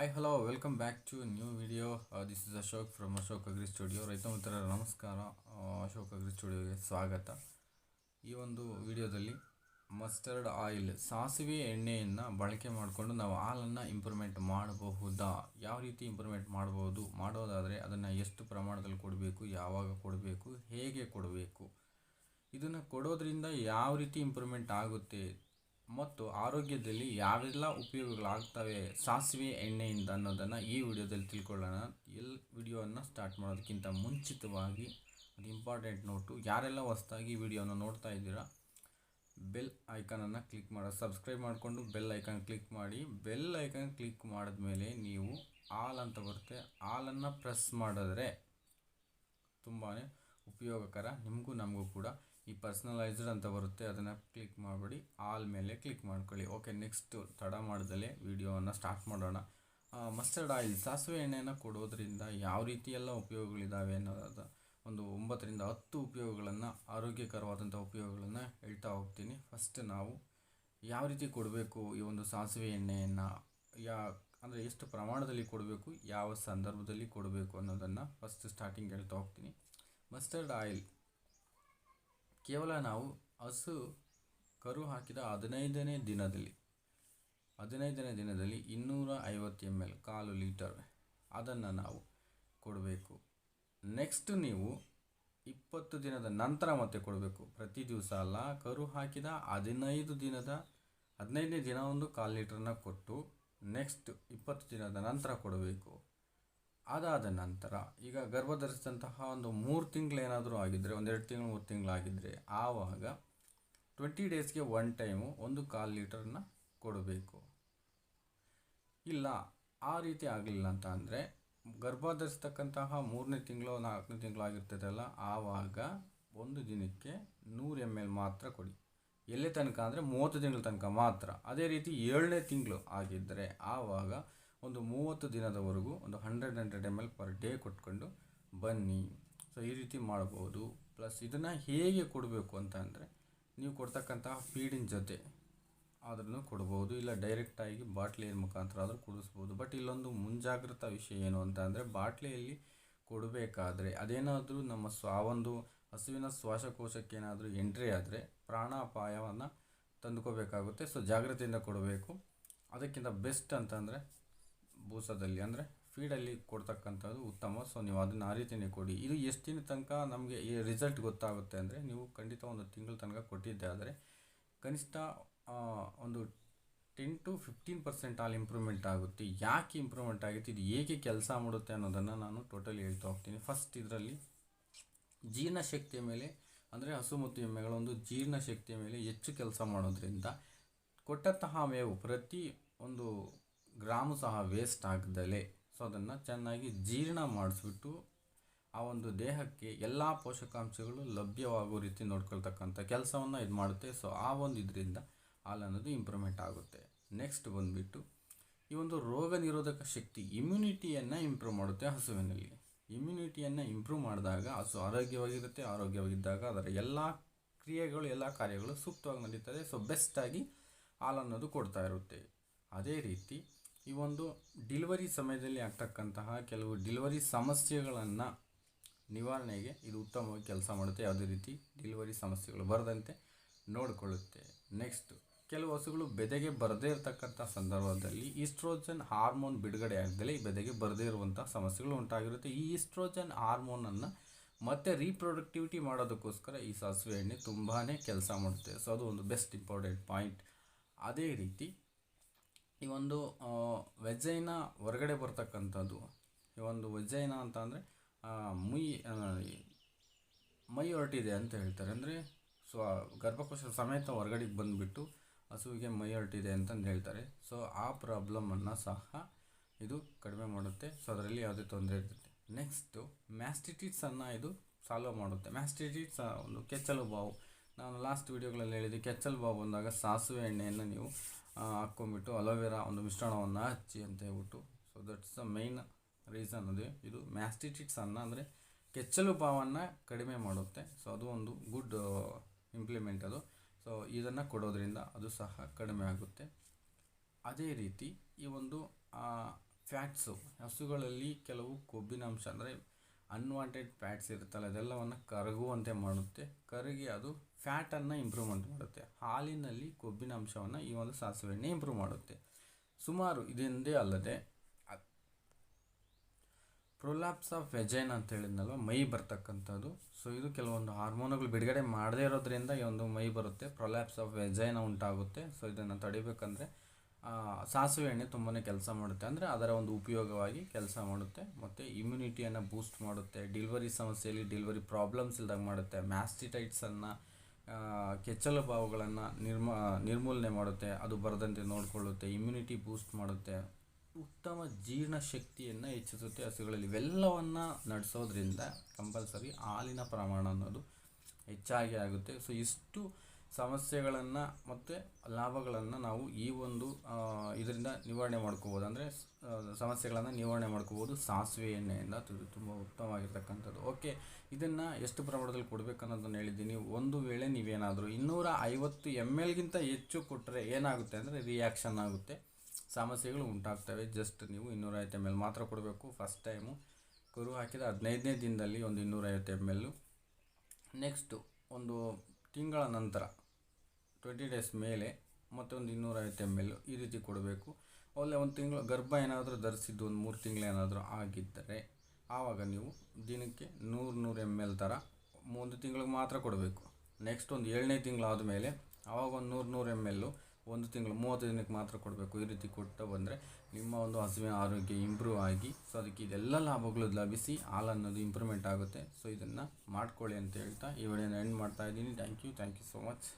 Hi hello welcome back to new video this is Ashok from Ashok agri studio ರೈತ ಮಿತ್ರರ ನಮಸ್ಕಾರ. Ashok agri ಸ್ಟುಡಿಯೋಗೆ ಸ್ವಾಗತ. ಈ ಒಂದು ವಿಡಿಯೋದಲ್ಲಿ ಮಸ್ಟರ್ಡ್ ಆಯಿಲ್ ಸಾಸಿವೆ ಎಣ್ಣೆಯನ್ನು ಬಳಕೆ ಮಾಡಿಕೊಂಡು ನಾವು ಹಾಲನ್ನು ಇಂಪ್ರೂವ್ಮೆಂಟ್ ಮಾಡಬಹುದಾ? ಯಾವ ರೀತಿ ಇಂಪ್ರೂವ್ಮೆಂಟ್ ಮಾಡಬಹುದು? ಮಾಡೋದಾದರೆ ಅದನ್ನು ಎಷ್ಟು ಪ್ರಮಾಣದಲ್ಲಿ ಕೊಡಬೇಕು, ಯಾವಾಗ ಕೊಡಬೇಕು, ಹೇಗೆ ಕೊಡಬೇಕು? ಇದನ್ನು ಕೊಡೋದ್ರಿಂದ ಯಾವ ರೀತಿ ಇಂಪ್ರೂವ್ಮೆಂಟ್ ಆಗುತ್ತೆ? ಮತ್ತು ಆರೋಗ್ಯದಲ್ಲಿ ಯಾವೆಲ್ಲ ಉಪಯೋಗಗಳಾಗ್ತವೆ ಸಾಸಿವೆ ಎಣ್ಣೆಯಿಂದ ಅನ್ನೋದನ್ನು ಈ ವಿಡಿಯೋದಲ್ಲಿ ತಿಳ್ಕೊಳ್ಳೋಣ. ಎಲ್ ವಿಡಿಯೋವನ್ನು ಸ್ಟಾರ್ಟ್ ಮಾಡೋದಕ್ಕಿಂತ ಮುಂಚಿತವಾಗಿ ಒಂದು ಇಂಪಾರ್ಟೆಂಟ್ ನೋಟು ಯಾರೆಲ್ಲ ಹೊಸ್ದಾಗಿ ವಿಡಿಯೋನ ನೋಡ್ತಾ ಇದ್ದೀರಾ ಬೆಲ್ ಐಕಾನನ್ನು ಕ್ಲಿಕ್ ಮಾಡೋ ಸಬ್ಸ್ಕ್ರೈಬ್ ಮಾಡಿಕೊಂಡು ಬೆಲ್ ಐಕಾನ್ ಕ್ಲಿಕ್ ಮಾಡಿ ಬೆಲ್ ಐಕಾನ್ ಕ್ಲಿಕ್ ಮಾಡಿದ್ಮೇಲೆ ನೀವು ಆಲ್ ಅಂತ ಬರುತ್ತೆ ಆಲನ್ನು ಪ್ರೆಸ್ ಮಾಡಿದ್ರೆ ತುಂಬಾ ಉಪಯೋಗಕರ, ನಿಮಗೂ ನಮಗೂ ಕೂಡ ಈ ಪರ್ಸ್ನಲೈಸ್ಡ್ ಅಂತ ಬರುತ್ತೆ, ಅದನ್ನು ಕ್ಲಿಕ್ ಮಾಡಿಬಿಡಿ. ಆಲ್ ಮೇಲೆ ಕ್ಲಿಕ್ ಮಾಡ್ಕೊಳ್ಳಿ. ಓಕೆ ನೆಕ್ಸ್ಟ್ ತಡ ಮಾಡ್ದಲೇ ವಿಡಿಯೋವನ್ನು ಸ್ಟಾರ್ಟ್ ಮಾಡೋಣ. ಮಸ್ಟರ್ಡ್ ಆಯಿಲ್ ಸಾಸಿವೆ ಎಣ್ಣೆಯನ್ನು ಕೊಡೋದ್ರಿಂದ ಯಾವ ರೀತಿಯೆಲ್ಲ ಉಪಯೋಗಗಳಿದ್ದಾವೆ ಅನ್ನೋದಾದ ಒಂದು ಒಂಬತ್ತರಿಂದ ಹತ್ತು ಉಪಯೋಗಗಳನ್ನು ಆರೋಗ್ಯಕರವಾದಂಥ ಉಪಯೋಗಗಳನ್ನು ಹೇಳ್ತಾ ಹೋಗ್ತೀನಿ. ಫಸ್ಟ್ ನಾವು ಯಾವ ರೀತಿ ಕೊಡಬೇಕು ಈ ಒಂದು ಸಾಸಿವೆ ಎಣ್ಣೆಯನ್ನು? ಯಾ, ಅಂದರೆ ಎಷ್ಟು ಪ್ರಮಾಣದಲ್ಲಿ ಕೊಡಬೇಕು, ಯಾವ ಸಂದರ್ಭದಲ್ಲಿ ಕೊಡಬೇಕು ಅನ್ನೋದನ್ನು ಫಸ್ಟ್ ಸ್ಟಾರ್ಟಿಂಗ್ ಹೇಳ್ತಾ ಹೋಗ್ತೀನಿ. ಮಸ್ಟರ್ಡ್ ಆಯಿಲ್ ಕೇವಲ ನಾವು ಹಸು ಕರು ಹಾಕಿದ ಹದಿನೈದನೇ ದಿನದಲ್ಲಿ ಹದಿನೈದನೇ ದಿನದಲ್ಲಿ ಇನ್ನೂರ ಐವತ್ತು ಎಂ ಎಲ್ ಕಾಲು ಲೀಟರ್ ಅದನ್ನು ನಾವು ಕೊಡಬೇಕು. ನೆಕ್ಸ್ಟ್ ನೀವು ಇಪ್ಪತ್ತು ದಿನದ ನಂತರ ಮತ್ತೆ ಕೊಡಬೇಕು. ಪ್ರತಿ ದಿವಸ ಅಲ್ಲ, ಕರು ಹಾಕಿದ ಹದಿನೈದು ದಿನದ, ಹದಿನೈದನೇ ದಿನ ಒಂದು ಕಾಲು ಲೀಟ್ರನ್ನ ಕೊಟ್ಟು ನೆಕ್ಸ್ಟ್ ಇಪ್ಪತ್ತು ದಿನದ ನಂತರ ಕೊಡಬೇಕು. ಅದಾದ ನಂತರ ಈಗ ಗರ್ಭ ಧರಿಸಿದಂತಹ ಒಂದು ಮೂರು ತಿಂಗಳು ಏನಾದರೂ ಆಗಿದ್ದರೆ ಒಂದೆರಡು ತಿಂಗಳು, ಮೂರು ತಿಂಗಳಾಗಿದ್ದರೆ ಆವಾಗ ಟ್ವೆಂಟಿ ಡೇಸ್ಗೆ ಒನ್ ಟೈಮು ಒಂದು ಕಾಲು ಲೀಟರ್ನ ಕೊಡಬೇಕು. ಇಲ್ಲ, ಆ ರೀತಿ ಆಗಲಿಲ್ಲ ಅಂತ ಅಂದರೆ ಗರ್ಭ ಧರಿಸ್ತಕ್ಕಂತಹ ಮೂರನೇ ತಿಂಗಳು, ನಾಲ್ಕನೇ ತಿಂಗಳು ಆಗಿರ್ತದಲ್ಲ, ಆವಾಗ ಒಂದು ದಿನಕ್ಕೆ ನೂರು ಎಂ ಎಲ್ ಮಾತ್ರ ಕೊಡಿ. ಎಲ್ಲೇ ತನಕ ಅಂದರೆ ಮೂವತ್ತು ತಿಂಗಳ ತನಕ ಮಾತ್ರ. ಅದೇ ರೀತಿ ಏಳನೇ ತಿಂಗಳು ಆಗಿದ್ದರೆ ಆವಾಗ ಒಂದು ಮೂವತ್ತು ದಿನದವರೆಗೂ ಒಂದು hundred hundred M L per day ಕೊಟ್ಕೊಂಡು ಬನ್ನಿ. ಸೊ ಈ ರೀತಿ ಮಾಡ್ಬೋದು. ಪ್ಲಸ್ ಇದನ್ನು ಹೇಗೆ ಕೊಡಬೇಕು ಅಂತ ಅಂದರೆ, ನೀವು ಕೊಡ್ತಕ್ಕಂತಹ ಫೀಡಿನ ಜೊತೆ ಆದ್ರೂ ಕೊಡ್ಬೋದು. ಇಲ್ಲ ಡೈರೆಕ್ಟಾಗಿ ಬಾಟ್ಲಿಯ ಮುಖಾಂತರ ಆದರೂ ಕುಡಿಸ್ಬೋದು. ಬಟ್ ಇಲ್ಲೊಂದು ಮುಂಜಾಗ್ರತಾ ವಿಷಯ ಏನು ಅಂತ ಅಂದರೆ, ಬಾಟ್ಲಿಯಲ್ಲಿ ಕೊಡಬೇಕಾದ್ರೆ ಅದೇನಾದರೂ ನಮ್ಮ ಒಂದು ಹಸುವಿನ ಶ್ವಾಸಕೋಶಕ್ಕೆ ಏನಾದರೂ ಎಂಟ್ರಿ ಆದರೆ ಪ್ರಾಣಾಪಾಯವನ್ನು ತಂದುಕೋಬೇಕಾಗುತ್ತೆ. ಸೊ ಜಾಗ್ರತೆಯಿಂದ ಕೊಡಬೇಕು. ಅದಕ್ಕಿಂತ ಬೆಸ್ಟ್ ಅಂತಂದರೆ ಬೂಸದಲ್ಲಿ ಅಂದರೆ ಫೀಡಲ್ಲಿ ಕೊಡ್ತಕ್ಕಂಥದ್ದು ಉತ್ತಮ. ಸೊ ನೀವು ಅದನ್ನು ಆ ರೀತಿಯೇ ಕೊಡಿ. ಇದು ಎಷ್ಟು ದಿನ ತನಕ ನಮಗೆ ಈ ರಿಸಲ್ಟ್ ಗೊತ್ತಾಗುತ್ತೆ ಅಂದರೆ ನೀವು ಖಂಡಿತ ಒಂದು ತಿಂಗಳ ತನಕ ಕೊಟ್ಟಿದ್ದೆ. ಆದರೆ ಕನಿಷ್ಠ ಒಂದು ten to fifteen percent all improvement ಆಗುತ್ತೆ. ಯಾಕೆ ಇಂಪ್ರೂವ್ಮೆಂಟ್ ಆಗುತ್ತೆ, ಇದು ಹೇಗೆ ಕೆಲಸ ಮಾಡುತ್ತೆ ಅನ್ನೋದನ್ನು ನಾನು ಟೋಟಲಿ ಹೇಳ್ತಾ ಹೋಗ್ತೀನಿ. ಫಸ್ಟ್ ಇದರಲ್ಲಿ ಜೀರ್ಣಶಕ್ತಿಯ ಮೇಲೆ, ಅಂದರೆ ಹಸು ಮತ್ತು ಎಮ್ಮೆಗಳ ಒಂದು ಜೀರ್ಣಶಕ್ತಿಯ ಮೇಲೆ ಹೆಚ್ಚು ಕೆಲಸ ಮಾಡೋದ್ರಿಂದ ಕೊಟ್ಟಂತಹ ಮೇವು ಪ್ರತಿ ಒಂದು ಗ್ರಾಮು ಸಹ ವೇಸ್ಟ್ ಆಗದಲೇ. ಸೊ ಅದನ್ನು ಚೆನ್ನಾಗಿ ಜೀರ್ಣ ಮಾಡಿಸ್ಬಿಟ್ಟು ಆ ಒಂದು ದೇಹಕ್ಕೆ ಎಲ್ಲ ಪೋಷಕಾಂಶಗಳು ಲಭ್ಯವಾಗೋ ರೀತಿ ನೋಡ್ಕೊಳ್ತಕ್ಕಂಥ ಕೆಲಸವನ್ನು ಇದು ಮಾಡುತ್ತೆ. ಸೊ ಆ ಒಂದು ಇದರಿಂದ ಹಾಲು ಅನ್ನೋದು ಇಂಪ್ರೂವ್ಮೆಂಟ್ ಆಗುತ್ತೆ. ನೆಕ್ಸ್ಟ್ ಬಂದುಬಿಟ್ಟು ಈ ಒಂದು ರೋಗ ನಿರೋಧಕ ಶಕ್ತಿ ಇಮ್ಯುನಿಟಿಯನ್ನು ಇಂಪ್ರೂವ್ ಮಾಡುತ್ತೆ ಹಸುವಿನಲ್ಲಿ. ಇಮ್ಯುನಿಟಿಯನ್ನು ಇಂಪ್ರೂವ್ ಮಾಡಿದಾಗ ಹಸು ಆರೋಗ್ಯವಾಗಿರುತ್ತೆ. ಆರೋಗ್ಯವಾಗಿದ್ದಾಗ ಅದರ ಎಲ್ಲ ಕ್ರಿಯೆಗಳು, ಎಲ್ಲ ಕಾರ್ಯಗಳು ಸೂಕ್ತವಾಗಿ ನಡೀತದೆ. ಸೊ ಬೆಸ್ಟಾಗಿ ಹಾಲು ಅನ್ನೋದು ಕೊಡ್ತಾ ಇರುತ್ತೆ. ಅದೇ ರೀತಿ ಈ ಒಂದು ಡಿಲಿವರಿ ಸಮಯದಲ್ಲಿ ಆಗ್ತಕ್ಕಂತಹ ಕೆಲವು ಡಿಲಿವರಿ ಸಮಸ್ಯೆಗಳನ್ನು ನಿವಾರಣೆಗೆ ಇದು ಉತ್ತಮವಾಗಿ ಕೆಲಸ ಮಾಡುತ್ತೆ. ಯಾವುದೇ ರೀತಿ ಡಿಲಿವರಿ ಸಮಸ್ಯೆಗಳು ಬರದಂತೆ ನೋಡಿಕೊಳ್ಳುತ್ತೆ. ನೆಕ್ಸ್ಟ್, ಕೆಲವು ಹಸುಗಳು ಬೆದೆಗೆ ಬರದೇ ಇರತಕ್ಕಂಥ ಸಂದರ್ಭದಲ್ಲಿ ಈಸ್ಟ್ರೋಜನ್ ಹಾರ್ಮೋನ್ ಬಿಡುಗಡೆ ಆಗದಲೇ ಈ ಬೆದೆಗೆ ಬರದೇ ಇರುವಂಥ ಸಮಸ್ಯೆಗಳು ಉಂಟಾಗಿರುತ್ತೆ. ಈ ಈಸ್ಟ್ರೋಜನ್ ಹಾರ್ಮೋನನ್ನು ಮತ್ತೆ ರೀಪ್ರೊಡಕ್ಟಿವಿಟಿ ಮಾಡೋದಕ್ಕೋಸ್ಕರ ಈ ಸಾಸಿವೆ ಎಣ್ಣೆ ತುಂಬಾ ಕೆಲಸ ಮಾಡುತ್ತೆ. ಸೊ, ಅದು ಒಂದು ಬೆಸ್ಟ್ ಇಂಪಾರ್ಟೆಂಟ್ ಪಾಯಿಂಟ್. ಅದೇ ರೀತಿ ಈ ಒಂದು ವೆಜ್ಜೈನ ಹೊರಗಡೆ ಬರ್ತಕ್ಕಂಥದ್ದು, ಈ ಒಂದು ವೆಜ್ಜೈನ ಅಂತ ಅಂದರೆ ಮೈ ಮೈ ಹೊರಟಿದೆ ಅಂತ ಹೇಳ್ತಾರೆ. ಅಂದರೆ, ಸೊ ಗರ್ಭಕೋಶ ಸಮೇತ ಹೊರಗಡೆಗೆ ಬಂದುಬಿಟ್ಟು ಹಸುವಿಗೆ ಮೈ ಹೊರಟಿದೆ ಅಂತಂದು ಹೇಳ್ತಾರೆ. ಸೊ, ಆ ಪ್ರಾಬ್ಲಮನ್ನು ಸಹ ಇದು ಕಡಿಮೆ ಮಾಡುತ್ತೆ. ಸೊ, ಅದರಲ್ಲಿ ಯಾವುದೇ ತೊಂದರೆ ಇರ್ತೈತೆ. ನೆಕ್ಸ್ಟು ಮ್ಯಾಸ್ಟಿಟಿಟ್ಸನ್ನು ಇದು ಸಾಲ್ವ್ ಮಾಡುತ್ತೆ. ಮ್ಯಾಸ್ಟಿಟಿಟ್ಸ್ ಒಂದು ಕೆಚ್ಚಲು ಬಾವು. ನಾನು ಲಾಸ್ಟ್ ವೀಡಿಯೋಗಳಲ್ಲಿ ಹೇಳಿದ್ದೆ ಕೆಚ್ಚಲು ಬಾವು ಬಂದಾಗ ಸಾಸಿವೆ ಎಣ್ಣೆಯನ್ನು ನೀವು ಹಾಕ್ಕೊಂಬಿಟ್ಟು ಅಲೋವೆರಾ ಒಂದು ಮಿಶ್ರಣವನ್ನು ಹಚ್ಚಿ ಅಂತ ಹೇಳ್ಬಿಟ್ಟು. So that's the main reason ಅದು. ಇದು ಮ್ಯಾಸ್ಟಿಟಿಟ್ಸನ್ನು ಅಂದರೆ ಕೆಚ್ಚಲು ಬಾವನ್ನು ಕಡಿಮೆ ಮಾಡುತ್ತೆ. ಸೊ ಅದು ಒಂದು ಗುಡ್ ಇಂಪ್ಲಿಮೆಂಟ್ ಅದು. ಸೊ ಇದನ್ನು ಕೊಡೋದ್ರಿಂದ ಅದು ಸಹ ಕಡಿಮೆ ಆಗುತ್ತೆ. ಅದೇ ರೀತಿ ಈ ಒಂದು ಫ್ಯಾಟ್ಸು ಹಸುಗಳಲ್ಲಿ ಕೆಲವು ಕೊಬ್ಬಿನಾಂಶ, ಅಂದರೆ ಅನ್ವಾಂಟೆಡ್ ಫ್ಯಾಟ್ಸ್ ಇರುತ್ತಲ್ಲ, ಅದೆಲ್ಲವನ್ನು ಕರಗುವಂತೆ ಮಾಡುತ್ತೆ. ಕರಗಿ ಅದು ಫ್ಯಾಟನ್ನು ಇಂಪ್ರೂವ್ಮೆಂಟ್ ಮಾಡುತ್ತೆ. ಹಾಲಿನಲ್ಲಿ ಕೊಬ್ಬಿನ ಅಂಶವನ್ನು ಈ ಒಂದು ಸಾಸಿವೆ ಎಣ್ಣೆ ಇಂಪ್ರೂವ್ ಮಾಡುತ್ತೆ. ಸುಮಾರು ಇದೆಂದೇ ಅಲ್ಲದೆ ಪ್ರೊಲ್ಯಾಪ್ಸ್ ಆಫ್ ವೆಜೈನ್ ಅಂತ ಹೇಳಿದ್ನಲ್ವ? ಮೈ ಬರ್ತಕ್ಕಂಥದ್ದು. ಸೊ ಇದು ಕೆಲವೊಂದು ಹಾರ್ಮೋನುಗಳು ಬಿಡುಗಡೆ ಮಾಡದೇ ಇರೋದ್ರಿಂದ ಈ ಒಂದು ಮೈ ಬರುತ್ತೆ. ಪ್ರೊಲ್ಯಾಪ್ಸ್ ಆಫ್ ವೆಜೈನ ಉಂಟಾಗುತ್ತೆ. ಸೊ ಇದನ್ನು ತಡಿಬೇಕಂದ್ರೆ ಸಾಸಿವೆ ಎಣ್ಣೆ ತುಂಬಾ ಕೆಲಸ ಮಾಡುತ್ತೆ. ಅಂದರೆ ಅದರ ಒಂದು ಉಪಯೋಗವಾಗಿ ಕೆಲಸ ಮಾಡುತ್ತೆ. ಮತ್ತು ಇಮ್ಯುನಿಟಿಯನ್ನು ಬೂಸ್ಟ್ ಮಾಡುತ್ತೆ. ಡಿಲ್ವರಿ ಸಮಸ್ಯೆಯಲ್ಲಿ ಡಿಲ್ವರಿ ಪ್ರಾಬ್ಲಮ್ಸ್ ಇಲ್ದಾಗ ಮಾಡುತ್ತೆ. ಮ್ಯಾಸ್ಟಿಟೈಟ್ಸನ್ನು ಕೆಚ್ಚಲು ಬಾವುಗಳನ್ನು ನಿರ್ಮ, ನಿರ್ಮೂಲನೆ ಮಾಡುತ್ತೆ, ಅದು ಬರದಂತೆ ನೋಡಿಕೊಳ್ಳುತ್ತೆ ಇಮ್ಯುನಿಟಿ ಬೂಸ್ಟ್ ಮಾಡುತ್ತೆ, ಉತ್ತಮ ಜೀರ್ಣಶಕ್ತಿಯನ್ನು ಹೆಚ್ಚಿಸುತ್ತೆ ಹಸುಗಳಲ್ಲಿ. ಇವೆಲ್ಲವನ್ನು ನಡೆಸೋದ್ರಿಂದ ಕಂಪಲ್ಸರಿ ಹಾಲಿನ ಪ್ರಮಾಣ ಅನ್ನೋದು ಹೆಚ್ಚಾಗಿ ಆಗುತ್ತೆ. ಸೊ ಇಷ್ಟು ಸಮಸ್ಯೆಗಳನ್ನು ಮತ್ತು ಲಾಭಗಳನ್ನು ನಾವು ಈ ಒಂದು ಇದರಿಂದ ನಿವಾರಣೆ ಮಾಡ್ಕೋಬೋದು. ಅಂದರೆ ಸಮಸ್ಯೆಗಳನ್ನು ನಿವಾರಣೆ ಮಾಡ್ಕೋಬೋದು ಸಾಸಿವೆ ಎಣ್ಣೆಯಿಂದ. ತುಂಬ ಉತ್ತಮವಾಗಿರ್ತಕ್ಕಂಥದ್ದು. ಓಕೆ, ಇದನ್ನು ಎಷ್ಟು ಪ್ರಮಾಣದಲ್ಲಿ ಕೊಡಬೇಕನ್ನೋದನ್ನು ಹೇಳಿದ್ದೀನಿ. ಒಂದು ವೇಳೆ ನೀವೇನಾದರೂ ಇನ್ನೂರ ಐವತ್ತು ಎಂ ಎಲ್ಗಿಂತ ಹೆಚ್ಚು ಕೊಟ್ಟರೆ ಏನಾಗುತ್ತೆ ಅಂದರೆ ರಿಯಾಕ್ಷನ್ ಆಗುತ್ತೆ. ಸಮಸ್ಯೆಗಳು ಉಂಟಾಗ್ತವೆ. ಜಸ್ಟ್ ನೀವು ಇನ್ನೂರೈವತ್ತು ಎಂ ಎಲ್ ಮಾತ್ರ ಕೊಡಬೇಕು. ಫಸ್ಟ್ ಟೈಮು ಕುರು ಹಾಕಿದ ಹದಿನೈದನೇ ದಿನದಲ್ಲಿ ಒಂದು ಇನ್ನೂರೈವತ್ತು ಎಂ ಎಲ್ಲು ನೆಕ್ಸ್ಟು ಒಂದು ತಿಂಗಳ ನಂತರ ಟ್ವೆಂಟಿ ಡೇಸ್ ಮೇಲೆ ಮತ್ತೊಂದು ಇನ್ನೂರೈವತ್ತು ಎಂ ಎಲ್ ಈ ರೀತಿ ಕೊಡಬೇಕು. ಒಳ್ಳೆ ಒಂದು ತಿಂಗಳು, ಗರ್ಭ ಏನಾದರೂ ಧರಿಸಿದ್ದು ಒಂದು ಮೂರು ತಿಂಗಳು ಏನಾದರೂ ಆಗಿದ್ದರೆ ಆವಾಗ ನೀವು ದಿನಕ್ಕೆ ನೂರು ನೂರು ಎಂ ಎಲ್ ಥರ ಒಂದು ತಿಂಗಳಿಗೆ ಮಾತ್ರ ಕೊಡಬೇಕು. ನೆಕ್ಸ್ಟ್ ಒಂದು ಏಳನೇ ತಿಂಗಳಾದ ಆದಮೇಲೆ ಆವಾಗ ಒಂದು ನೂರು ನೂರು ಎಂ ಎಲ್ಲು ಒಂದು ತಿಂಗಳು, ಮೂವತ್ತು ದಿನಕ್ಕೆ ಮಾತ್ರ ಕೊಡಬೇಕು. ಈ ರೀತಿ ಕೊಡ್ತಾ ಬಂದರೆ ನಿಮ್ಮ ಒಂದು ಹಸುವಿನ ಆರೋಗ್ಯ ಇಂಪ್ರೂವ್ ಆಗಿ ಸೊ ಅದಕ್ಕೆ ಇದೆಲ್ಲ ಲಾಭಗಳು ಲಭಿಸಿ ಹಾಲು ಅನ್ನೋದು ಇಂಪ್ರೂವ್ಮೆಂಟ್ ಆಗುತ್ತೆ. ಸೊ ಇದನ್ನು ಮಾಡ್ಕೊಳ್ಳಿ ಅಂತ ಹೇಳ್ತಾ ಈ ವಿಡಿಯೋನ ಎಂಡ್ ಮಾಡ್ತಾ ಇದ್ದೀನಿ. Thank you thank you so much